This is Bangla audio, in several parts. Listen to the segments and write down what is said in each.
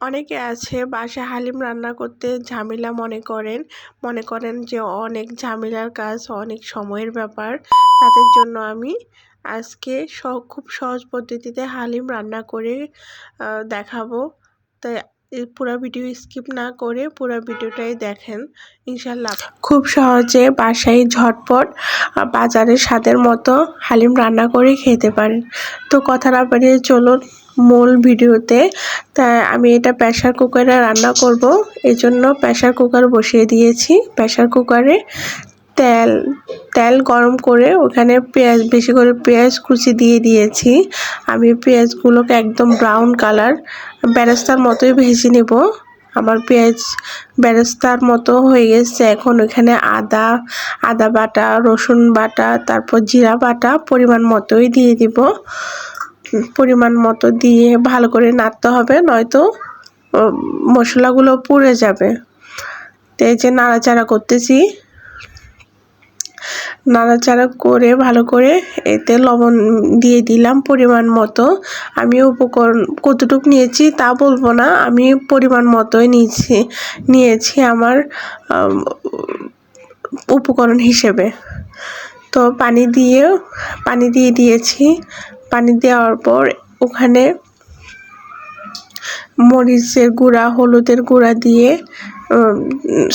অনেকে আছে বাসায় হালিম রান্না করতে ঝামেলা মনে করেন মনে করেন যে অনেক ঝামেলার কাজ, অনেক সময়ের ব্যাপার। তাদের জন্য আমি আজকে খুব সহজ পদ্ধতিতে হালিম রান্না করে দেখাবো। তাই পুরো ভিডিও স্কিপ না করে পুরো ভিডিওটাই দেখেন, ইনশাল্লাহ। খুব সহজে বাসায় ঝটপট বাজারের স্বাদের মতো হালিম রান্না করে খেতে পারেন। তো কথা না বাড়িয়ে চলুন মূল ভিডিওতে। তা আমি এটা প্রেশার কুকারে রান্না করব। এই জন্য প্রেশার কুকার বসিয়ে দিয়েছি। প্রেশার কুকারে তেল তেল গরম করে ওখানে পেঁয়াজ, বেশি করে পেঁয়াজ কুচি দিয়ে দিয়েছি। আমি পেঁয়াজগুলোকে একদম ব্রাউন কালার বেরেস্তার মতোই ভেজে নেব। আমার পেঁয়াজ বেরেস্তার মতো হয়ে গেছে। এখন ওখানে আদা আদা বাটা, রসুন বাটা, তারপর জিরা বাটা পরিমাণ মতোই দিয়ে দিব। পরিমাণ মতো দিয়ে ভালো করে নাড়তে হবে, নয়তো মশলাগুলো পুড়ে যাবে। তো এই যে নাড়াচাড়া করতেছি। নাড়াচাড়া করে ভালো করে এতে লবণ দিয়ে দিলাম পরিমাণ মতো। আমি উপকরণ কতটুকু নিয়েছি তা বলব না, আমি পরিমাণ মতোই নিয়েছি নিয়েছি আমার উপকরণ হিসেবে। তো পানি দিয়ে পানি দিয়ে দিয়েছি। পানি দেওয়ার পর ওখানে মরিচের গুঁড়া, হলুদের গুঁড়া দিয়ে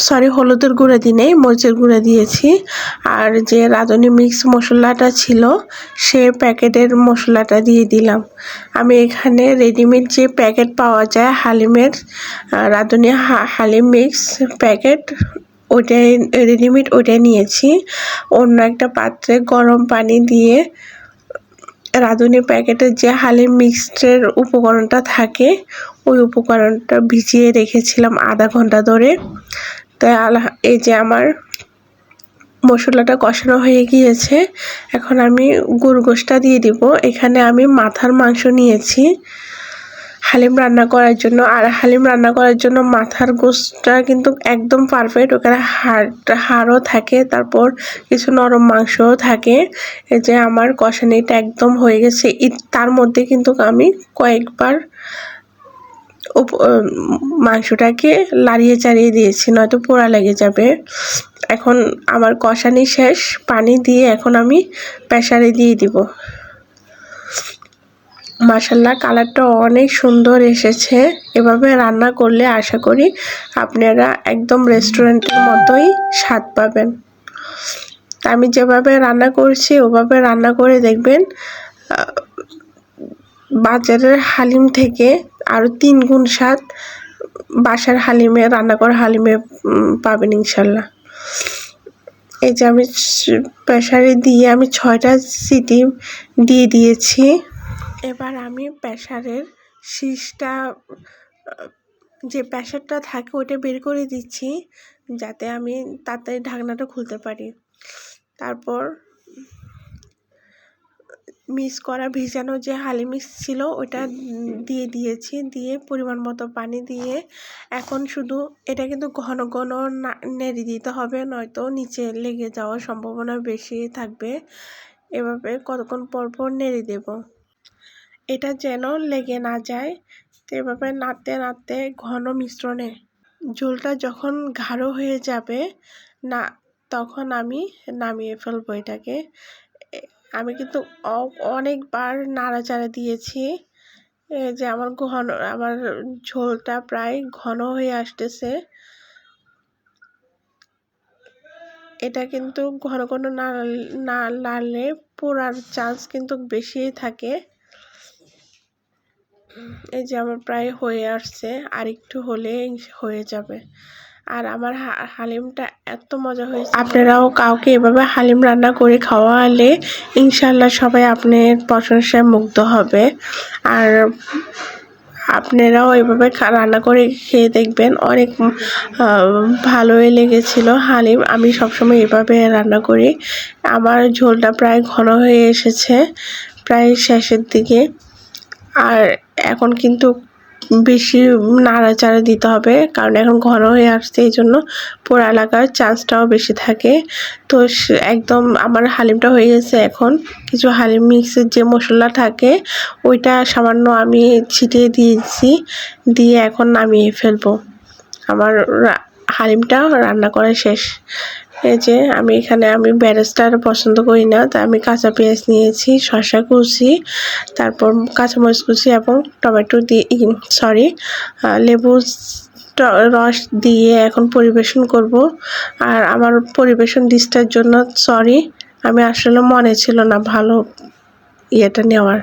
সরি হলুদের গুঁড়া দিই নেই, মরিচের গুঁড়া দিয়েছি। আর যে রাঁধুনি মিক্স মশলাটা ছিল, সে প্যাকেটের মশলাটা দিয়ে দিলাম। আমি এখানে রেডিমেড যে প্যাকেট পাওয়া যায়, হালিমের রাঁধুনি হালিম মিক্স প্যাকেট, ওইটাই রেডিমেড ওইটাই নিয়েছি। অন্য একটা পাত্রে গরম পানি দিয়ে রাঁধুনি প্যাকেটে যে হালিম মিক্সডের উপকরণটা থাকে, ওই উপকরণটা ভিজিয়ে রেখেছিলাম আধা ঘণ্টা ধরে। তাই আল্লাহ এই যে আমার মশলাটা কষানো হয়ে গিয়েছে, এখন আমি গুড় দিয়ে দিব। এখানে আমি মাথার মাংস নিয়েছি। হালিম রান্না করার জন্য, আর হালিম রান্না করার জন্য মাথার গোশটা কিন্তু একদম পারফেক্ট ওখানে হাড়, হাড়ও থাকে, তারপর কিছু নরম মাংসও থাকে। যে আমার কষানিটা একদম হয়ে গেছে। তার মধ্যে কিন্তু আমি কয়েকবার মাংসটাকে লাড়িয়ে চাড়িয়ে দিয়েছি, নয়তো পোড়া লেগে যাবে। এখন আমার কষানি শেষ, পানি দিয়ে এখন আমি প্রেশারে দিয়ে দিব। মাসাল্লাহ কালারটা অনেক সুন্দর এসেছে। এভাবে রান্না করলে আশা করি আপনারা একদম রেস্টুরেন্টের মতোই স্বাদ পাবেন। আমি যেভাবে রান্না করছি, ওভাবে রান্না করে দেখবেন বাজারের হালিম থেকে আরও তিন গুণ স্বাদ বাসার হালিমে রান্না করা হালিমে পাবেন ইনশাল্লাহ। এই যে আমি প্রেসারে দিয়ে আমি ছয়টা সিটি দিয়ে দিয়েছি। এবার আমি প্রেশারের শীষটা যে প্রেশারটা থাকে ওটা বের করে দিচ্ছি যাতে আমি তাড়াতাড়ি ঢাকনাটা খুলতে পারি। তারপর মিক্স করা ভিজানো যে হালি মিক্স ছিল ওটা দিয়ে দিয়েছি, দিয়ে পরিমাণ মতো পানি দিয়ে এখন শুধু এটা কিন্তু ঘন ঘন নেড়ে দিতে হবে নয়তো নিচে লেগে যাওয়ার সম্ভাবনা বেশি থাকবে। এভাবে কতক্ষণ পর পর নেড়ে দেব। এটা যেন লেগে না যায় তো এভাবে নাড়তে নাড়তে ঘন মিশ্রণে। ঝোলটা যখন গাঢ় হয়ে যাবে, না, তখন আমি নামিয়ে ফেলব এটাকে। আমি কিন্তু অনেকবার নাড়াচাড়া দিয়েছি। যে আমার ঘন, আমার ঝোলটা প্রায় ঘন হয়ে আসতেছে। এটা কিন্তু ঘন ঘন না, নাড়লে পোড়ার চান্স কিন্তু বেশি থাকে। এই যে আমার প্রায় হয়ে আসছে আর একটু হলে হয়ে যাবে। আর আমার হালিমটা এত মজা হয়েছে। আপনারাও কাউকে এভাবে হালিম রান্না করে খাওয়ালে ইনশাল্লাহ সবাই আপনার প্রশংসায় মুগ্ধ হবে। আর আপনারাও এভাবে রান্না করে খেয়ে দেখবেন, অনেক ভালোই লেগেছিল হালিম। আমি সবসময় এভাবে রান্না করি। আমার ঝোলটা প্রায় ঘন হয়ে এসেছে, প্রায় শেষের দিকে। আর এখন কিন্তু বেশি নাড়াচাড়া দিতে হবে, কারণ এখন ঘন হয়ে আসছে, এই জন্য পোড়া লাগার চান্সটাও বেশি থাকে। তো একদম আমার হালিমটা হয়ে গেছে এখন। কিছু হালিম মিক্সের যে মশলা থাকে, ওইটা সামান্য আমি ছিটিয়ে দিয়েছি, দিয়ে এখন নামিয়ে ফেলব। আমার হালিমটা রান্না করা শেষ। এই যে আমি এখানে আমি ব্যারেস্টার পছন্দ করি না তাই আমি কাঁচা পেঁয়াজ নিয়েছি, শসা কুচি, তারপর কাঁচামরিচ কুচি এবং টমেটো দিয়ে সরি লেবু রস দিয়ে এখন পরিবেশন করব। আর আমার পরিবেশন ডিশটার জন্য সরি আমি আসলে মনে ছিল না ভালো ইয়েটা নেওয়ার।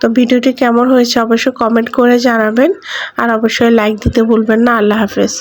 তো ভিডিওটি কেমন হয়েছে অবশ্যই কমেন্ট করে জানাবেন, আর অবশ্যই লাইক দিতে ভুলবেন না, আল্লাহ হাফেজ।